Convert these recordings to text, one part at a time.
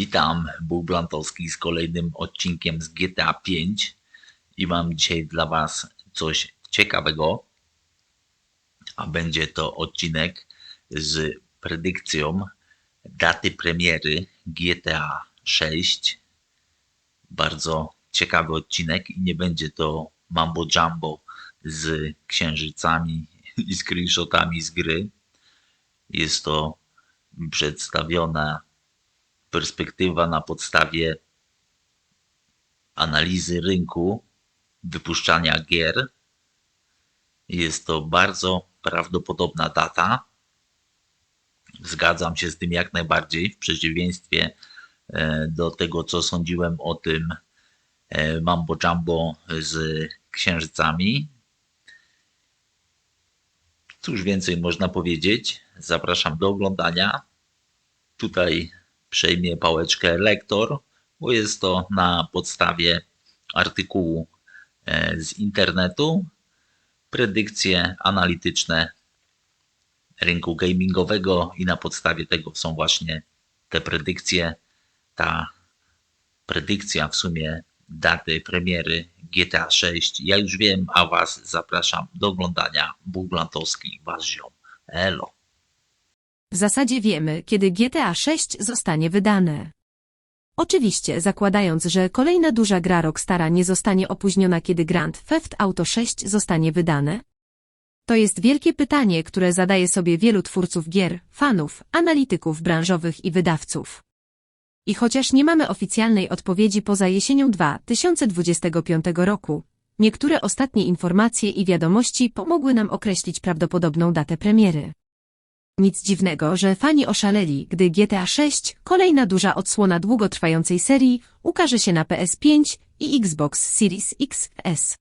Witam, Bóg Blantowski z kolejnym odcinkiem z GTA 5 i mam dzisiaj dla Was coś ciekawego, a będzie to odcinek z predykcją daty premiery GTA 6. Bardzo ciekawy odcinek i nie będzie to mambo jumbo z księżycami i screenshotami z gry. Jest to przedstawiona perspektywa na podstawie analizy rynku wypuszczania gier. Jest to bardzo prawdopodobna data. Zgadzam się z tym jak najbardziej, w przeciwieństwie e, do tego, co sądziłem o tym e, mambo jumbo z księżycami. Cóż więcej można powiedzieć? Zapraszam do oglądania. Tutaj przejmie pałeczkę lektor, bo jest to na podstawie artykułu e, z internetu. Predykcje analityczne rynku gamingowego i na podstawie tego są właśnie te predykcje. Ta predykcja w sumie daty premiery GTA 6. Ja już wiem, a Was zapraszam do oglądania. Bóg Lantowski. Elo. W zasadzie wiemy, kiedy GTA 6 zostanie wydane. Oczywiście, zakładając, że kolejna duża gra Rockstara nie zostanie opóźniona, kiedy Grand Theft Auto 6 zostanie wydane? To jest wielkie pytanie, które zadaje sobie wielu twórców gier, fanów, analityków branżowych i wydawców. I chociaż nie mamy oficjalnej odpowiedzi poza jesienią 2025 roku, niektóre ostatnie informacje i wiadomości pomogły nam określić prawdopodobną datę premiery. Nic dziwnego, że fani oszaleli, gdy GTA 6, kolejna duża odsłona długotrwającej serii, ukaże się na PS5 i Xbox Series XS.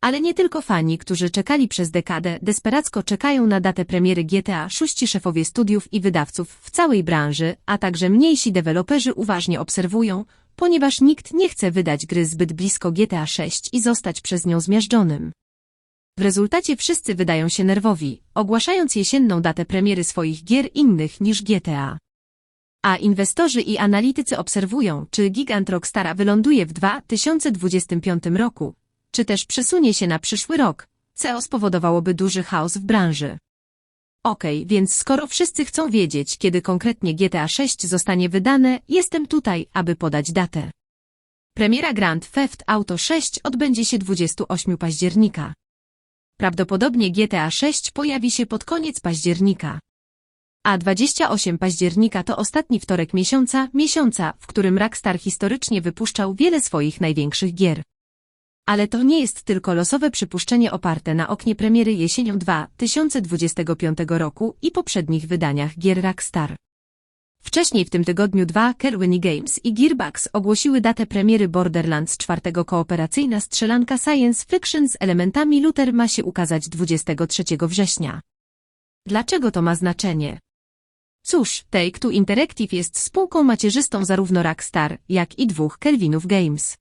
Ale nie tylko fani, którzy czekali przez dekadę, desperacko czekają na datę premiery GTA 6 szefowie studiów i wydawców w całej branży, a także mniejsi deweloperzy uważnie obserwują, ponieważ nikt nie chce wydać gry zbyt blisko GTA 6 i zostać przez nią zmiażdżonym. W rezultacie wszyscy wydają się nerwowi, ogłaszając jesienną datę premiery swoich gier innych niż GTA. A inwestorzy i analitycy obserwują, czy gigant Rockstara wyląduje w 2025 roku, czy też przesunie się na przyszły rok, co spowodowałoby duży chaos w branży. Okej, więc skoro wszyscy chcą wiedzieć, kiedy konkretnie GTA 6 zostanie wydane, jestem tutaj, aby podać datę. Premiera Grand Theft Auto 6 odbędzie się 28 października. Prawdopodobnie GTA 6 pojawi się pod koniec października. A 28 października to ostatni wtorek miesiąca, miesiąca, w którym Rockstar historycznie wypuszczał wiele swoich największych gier. Ale to nie jest tylko losowe przypuszczenie oparte na oknie premiery jesienią 2025 roku i poprzednich wydaniach gier Rockstar. Wcześniej w tym tygodniu dwa Kerwin Games i Gearbox ogłosiły datę premiery Borderlands 4 kooperacyjna strzelanka Science Fiction z elementami Luther ma się ukazać 23 września. Dlaczego to ma znaczenie? Cóż, Take-Two Interactive jest spółką macierzystą zarówno Rockstar, jak i dwóch Kelvinów Games.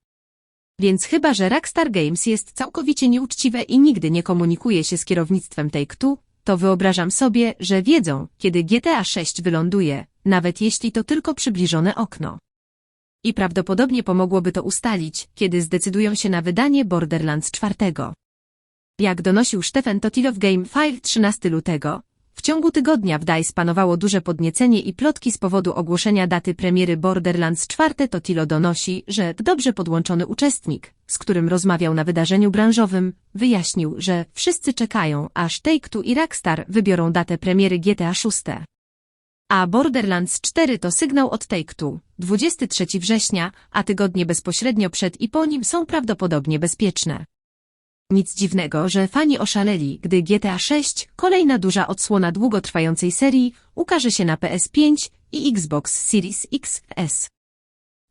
Więc chyba, że Rockstar Games jest całkowicie nieuczciwe i nigdy nie komunikuje się z kierownictwem Take-Two, to wyobrażam sobie, że wiedzą, kiedy GTA 6 wyląduje, nawet jeśli to tylko przybliżone okno. I prawdopodobnie pomogłoby to ustalić, kiedy zdecydują się na wydanie Borderlands 4. Jak donosił Stefan Totilo w Game File 13 lutego, w ciągu tygodnia w DICE panowało duże podniecenie i plotki z powodu ogłoszenia daty premiery Borderlands 4. Totilo donosi, że dobrze podłączony uczestnik, z którym rozmawiał na wydarzeniu branżowym, wyjaśnił, że wszyscy czekają, aż Take-Two i Rockstar wybiorą datę premiery GTA 6. A Borderlands 4 to sygnał od Take-Two, 23 września, a tygodnie bezpośrednio przed i po nim są prawdopodobnie bezpieczne. Nic dziwnego, że fani oszaleli, gdy GTA 6, kolejna duża odsłona długotrwającej serii, ukaże się na PS5 i Xbox Series XS.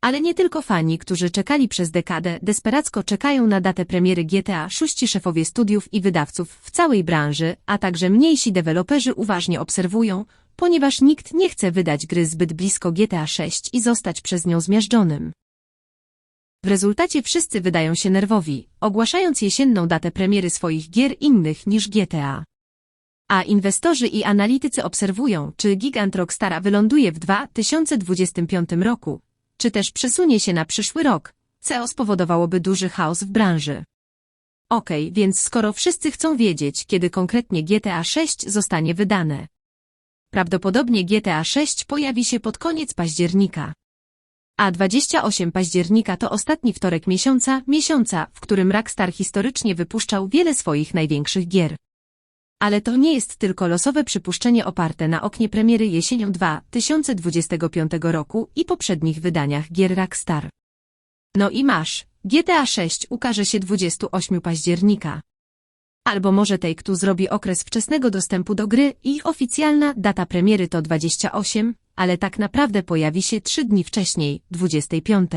Ale nie tylko fani, którzy czekali przez dekadę, desperacko czekają na datę premiery GTA 6 szefowie studiów i wydawców w całej branży, a także mniejsi deweloperzy uważnie obserwują, ponieważ nikt nie chce wydać gry zbyt blisko GTA 6 i zostać przez nią zmiażdżonym. W rezultacie wszyscy wydają się nerwowi, ogłaszając jesienną datę premiery swoich gier innych niż GTA. A inwestorzy i analitycy obserwują, czy gigant Rockstara wyląduje w 2025 roku, czy też przesunie się na przyszły rok, co spowodowałoby duży chaos w branży. Okej, więc skoro wszyscy chcą wiedzieć, kiedy konkretnie GTA 6 zostanie wydane. Prawdopodobnie GTA 6 pojawi się pod koniec października. A 28 października to ostatni wtorek miesiąca, miesiąca, w którym Rockstar historycznie wypuszczał wiele swoich największych gier. Ale to nie jest tylko losowe przypuszczenie oparte na oknie premiery jesienią 2025 roku i poprzednich wydaniach gier Rockstar. No i masz, GTA 6 ukaże się 28 października. Albo może Take-Two zrobi okres wczesnego dostępu do gry i oficjalna data premiery to 28, ale tak naprawdę pojawi się 3 dni wcześniej, 25.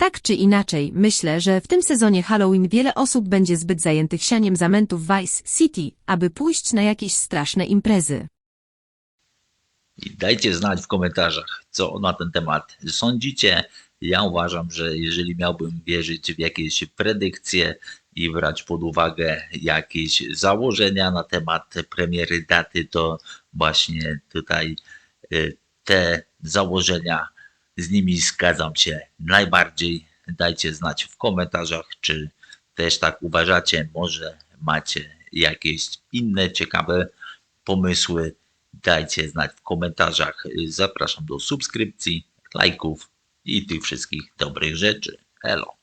Tak czy inaczej, myślę, że w tym sezonie Halloween wiele osób będzie zbyt zajętych sianiem zamętów Vice City, aby pójść na jakieś straszne imprezy. I dajcie znać w komentarzach, co na ten temat sądzicie. Ja uważam, że jeżeli miałbym wierzyć w jakieś predykcje i brać pod uwagę jakieś założenia na temat premiery daty, to właśnie tutaj y, te założenia z nimi zgadzam się najbardziej. Dajcie znać w komentarzach, czy też tak uważacie. Może macie jakieś inne ciekawe pomysły. Dajcie znać w komentarzach. Zapraszam do subskrypcji, lajków i tych wszystkich dobrych rzeczy. Elo.